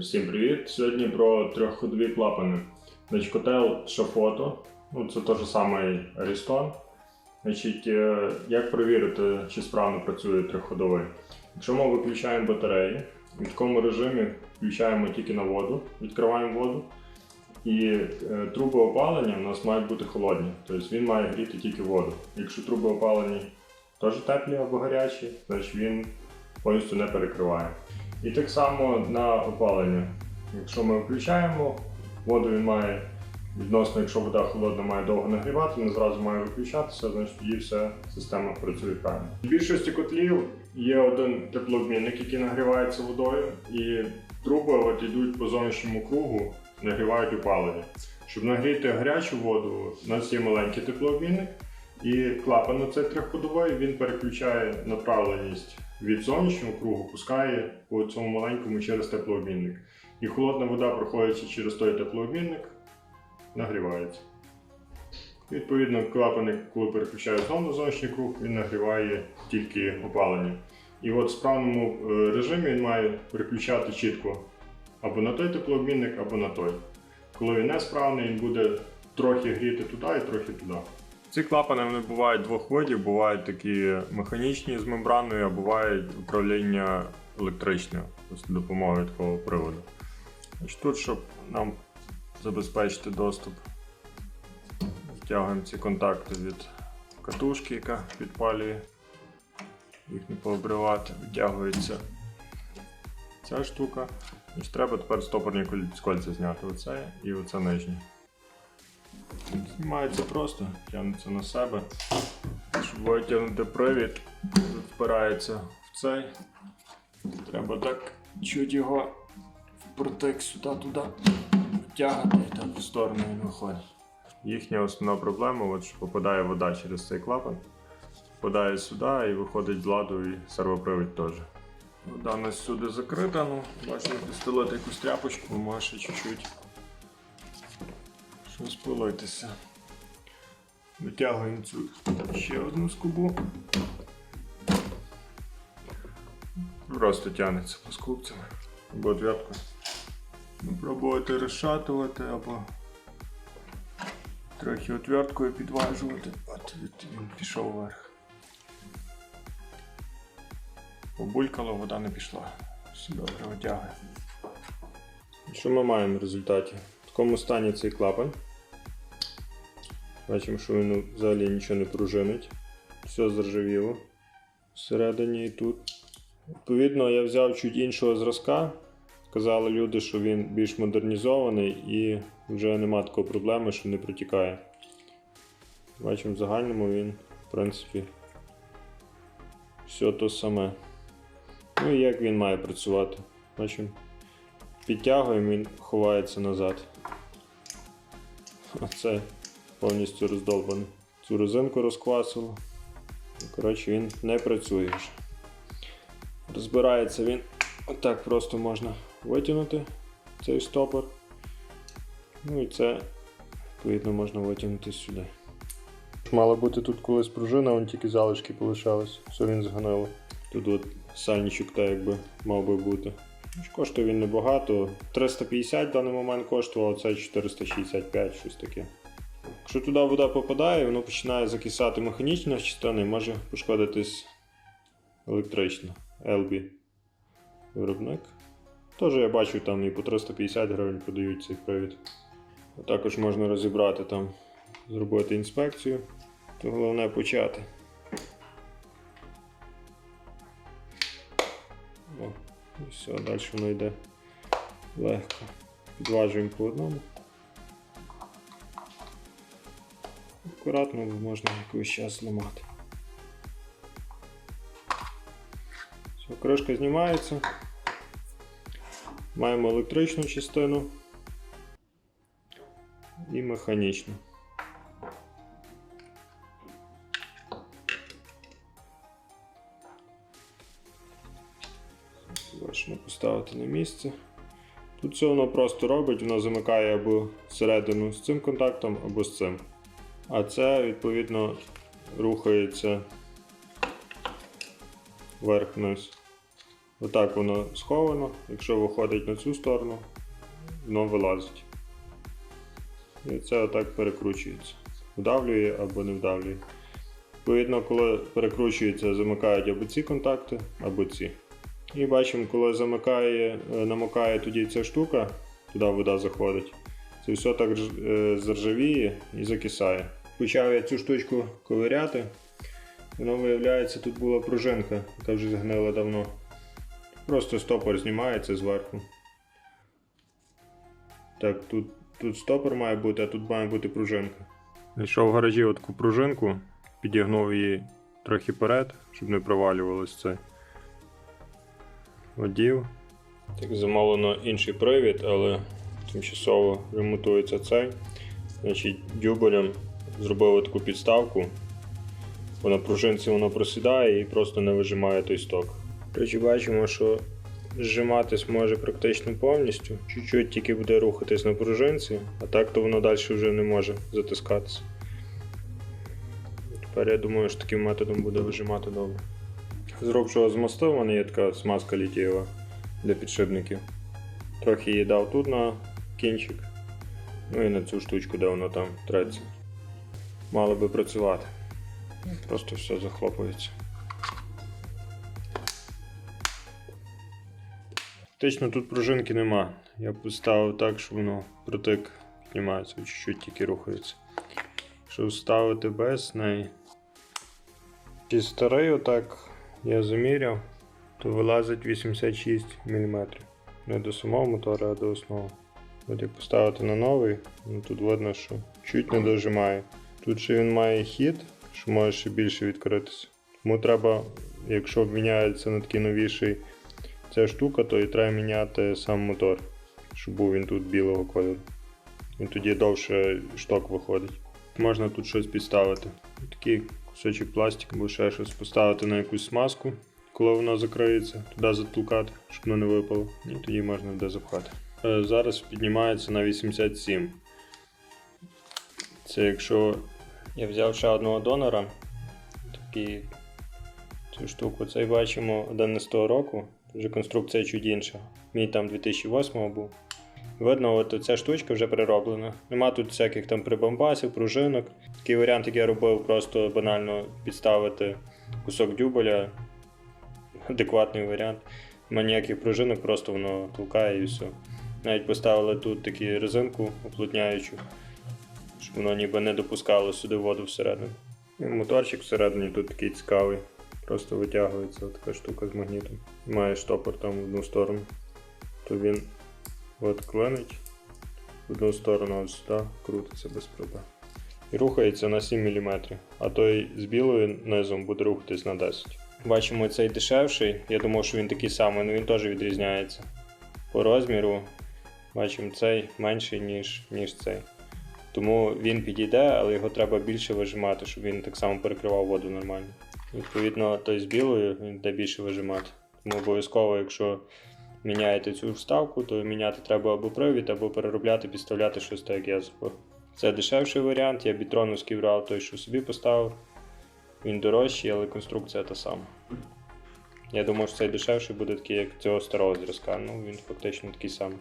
Всім привіт! Сьогодні про трьохходові клапани. Значить, котел Шафото, ну це той же самий Ariston. Значить, е, як перевірити, чи справно працює трьохходовий? Якщо ми виключаємо батареї, в такому режимі включаємо тільки на воду, відкриваємо воду. І е, труби опалення у нас мають бути холодні, тобто він має гріти тільки воду. Якщо труби опалені теж теплі або гарячі, значить він повністю не перекриває. І так само на опалення. Якщо ми включаємо, воду він має відносно, якщо вода холодна, має довго нагрівати, не зразу має виключатися, значить тоді вся система працює правильно. В більшості котлів є один теплообмінник, який нагрівається водою, і труби от йдуть по зовнішньому кругу, нагрівають опалення. Щоб нагріти гарячу воду, у нас є маленький теплообмінник, і клапан на цей трьохходовий він переключає направленість від зовнішнього кругу, пускає по цьому маленькому через теплообмінник. І холодна вода, проходячи через той теплообмінник, нагрівається. Відповідно, клапан, коли переключає знову зовнішній круг, він нагріває тільки опалення. І от в справному е, режимі він має переключати чітко або на той теплообмінник, або на той. Коли він несправний, він буде трохи гріти туди і трохи туди. Ці клапани вони бувають двох видів, бувають такі механічні з мембраною, а бувають управління електричне з допомогою такого приводу. Тут, щоб нам забезпечити доступ, втягуємо ці контакти від катушки, яка підпалює, їх не пообривати, витягується ця штука. Треба тепер стопорні кольця зняти оце і оце нижнє. Знімається просто, тягнеться на себе. Щоб витягнути привід, впирається в цей. Треба так чуть його впротик сюди-туди втягати і так в сторону він виходить. Їхня основна проблема, от, що попадає вода через цей клапан, попадає сюди і виходить з ладу і сервопривід теж. Вода нас сюди закрита, ну, бачимо пістолет якусь тряпочку, може чуть-чуть щось. Витягуємо цю ще одну скобу. Просто тягнеться по скобцям або отвертку. Пробувати розшатувати або трохи отверткою підважувати. От він пішов вверх. Побулькало, вода не пішла. Все добре витягує. Що ми маємо в результаті? Такому стані цей клапан. Бачимо, що він взагалі нічого не пружинить. Все заржавіло всередині і тут. Відповідно, я взяв чуть іншого зразка. Казали люди, що він більш модернізований і вже нема такої проблеми, що не протікає. Бачимо, в загальному він, в принципі, все то саме. Ну і як він має працювати. Бачимо, підтягуємо, він ховається назад. Оце повністю роздолбаний. Цю резинку розквасило. Коротше, він не працює вже. Розбирається він отак просто можна витягнути цей стопор. Ну і це, відповідно, можна витягнути сюди. Мала бути тут колись пружина, вон тільки залишки полишались, все він зганило. Тут от сальничок так якби мав би бути. Коштує він небагато. 350 в даний момент коштував, це 465, щось таке. Якщо туди вода попадає, воно починає закисати механічно з частини, може пошкодитись електрично. LB виробник. Теж я бачу, там і по 350 гривень продають цей привід. Також можна розібрати там, зробити інспекцію. То головне почати. І все, далі воно йде легко. Підважуємо по одному. Акуратно можна якийсь час зламати. Все, кришка знімається. Маємо електричну частину і механічну. Поставити на місце. Тут все воно просто робить, воно замикає або всередину з цим контактом, або з цим. А це відповідно рухається вверх-вниз. Отак воно сховано. Якщо виходить на цю сторону, воно вилазить. І це отак перекручується. Вдавлює або не вдавлює. Відповідно, коли перекручується, замикають або ці контакти, або ці. І бачимо, коли замикає, е, намокає тоді ця штука, туди вода заходить. Це все так е, заржавіє і закисає. Почав я цю штучку ковиряти. Воно виявляється, тут була пружинка, яка вже згнила давно. Просто стопор знімається зверху. Так, тут, тут стопор має бути, а тут має бути пружинка. Знайшов в гаражі таку пружинку, підігнув її трохи вперед, щоб не провалювалось це. Одів. Так замовлено інший привід, але тимчасово ремонтується цей. Значить, дюбелем зробили таку підставку. Бо на пружинці воно просідає і просто не вижимає той сток. Речі, бачимо, що зжиматись може практично повністю. Чуть-чуть тільки буде рухатись на пружинці, а так то воно далі вже не може затискатися. Тепер я думаю, що таким методом буде вижимати добре. З рубчого змостив, у мене є така смазка літієва для підшипників. Трохи її дав тут на кінчик, ну і на цю штучку, де воно там треться. Мало би працювати. Просто все захлопується. Фактично тут пружинки нема. Я поставив так, щоб воно протик піднімається, чуть-чуть тільки рухається. Якщо ставити без неї. Старий отак я заміряв, то вилазить 86 мм. Не до самого мотора, а до основи. От як поставити на новий, ну тут видно, що чуть не дожимає. Тут ще він має хід, що може ще більше відкритися. Тому треба, якщо міняється на такий новіший ця штука, то і треба міняти сам мотор, щоб був він тут білого кольору. І тоді довше шток виходить. Можна тут щось підставити. Такий кусочок пластику, або ще щось поставити на якусь смазку, коли воно закриється, туди затулкати, щоб воно не випало. І тоді можна буде запхати. Е, Зараз піднімається на 87. Це якщо я взяв ще одного донора, такий цю штуку. Цей бачимо 11 року, вже конструкція чуть інша. Мій там 2008 був. Видно, от ця штучка вже перероблена. Нема тут всяких там прибамбасів, пружинок. Такий варіант, як я робив, просто банально підставити кусок дюбеля. Адекватний варіант. Нема ніяких пружинок, просто воно толкає і все. Навіть поставили тут таку резинку уплотняючу, щоб воно ніби не допускало сюди воду всередину. І моторчик всередині тут такий цікавий. Просто витягується така штука з магнітом. Має штопор там в одну сторону. То він от клинить в одну сторону, ось сюди крутиться без проблем. І рухається на 7 мм, а той з білою низом буде рухатись на 10. Бачимо цей дешевший. Я думав, що він такий самий, але він теж відрізняється. По розміру бачимо цей менший, ніж, ніж цей. Тому він підійде, але його треба більше вижимати, щоб він так само перекривав воду нормально. Відповідно, той з білою він буде більше вижимати. Тому обов'язково, якщо міняєте цю вставку, то міняти треба або привід, або переробляти, підставляти щось так, як я зробив. Це дешевший варіант, я бітроновський брав той, що собі поставив. Він дорожчий, але конструкція та сама. Я думаю, що цей дешевший буде такий, як цього старого зразка. Ну, він фактично такий самий.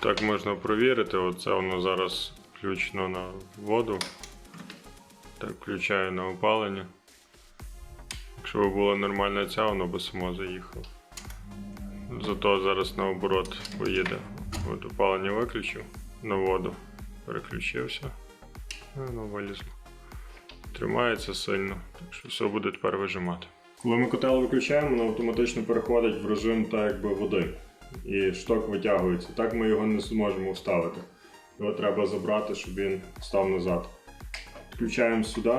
Так можна провірити. Оце воно зараз включено на воду. Так, включаю на опалення. Якщо б була нормальна ця, воно би само заїхало. Зато зараз наоборот поїде. От опалення виключив, на воду переключився. І воно вилізло. Тримається сильно, так що все буде тепер вижимати. Коли ми котел виключаємо, воно автоматично переходить в режим так якби води. І шток витягується. Так ми його не зможемо вставити. Його треба забрати, щоб він став назад. Включаємо сюди.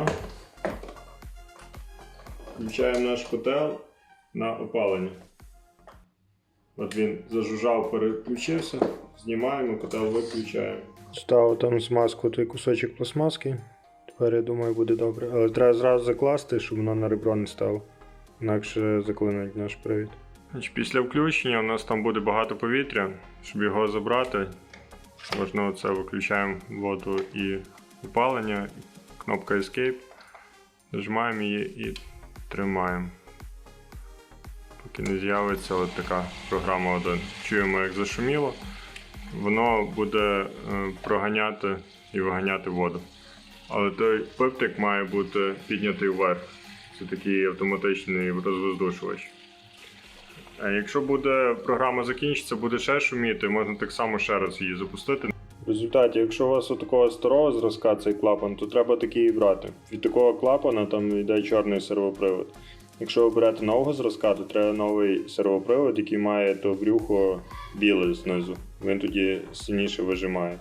Включаємо наш котел на опалення. От він зажужжав, переключився, знімаємо, котел виключаємо. Ставив там смазку той кусочок пластмаски. Тепер я думаю буде добре. Але треба зразу закласти, щоб воно на ребро не стало. Інакше заклинить наш привід. Після включення у нас там буде багато повітря. Щоб його забрати, можна оце виключаємо воду і опалення, кнопка Escape. Нажимаємо її і тримаємо. Поки не з'явиться от така програма 1. Чуємо, як зашуміло. Воно буде е, проганяти і виганяти воду. Але той пиптик має бути піднятий вверх. Це такий автоматичний розвоздушувач. А якщо буде програма закінчиться, буде ще шуміти, можна так само ще раз її запустити. В результаті, якщо у вас у такого старого зразка цей клапан, то треба такий і брати. Від такого клапана там йде чорний сервопривод. Якщо обирати нового зразка, то треба новий сервопривод, який має то брюхо біле знизу. Він тоді сильніше вижимає.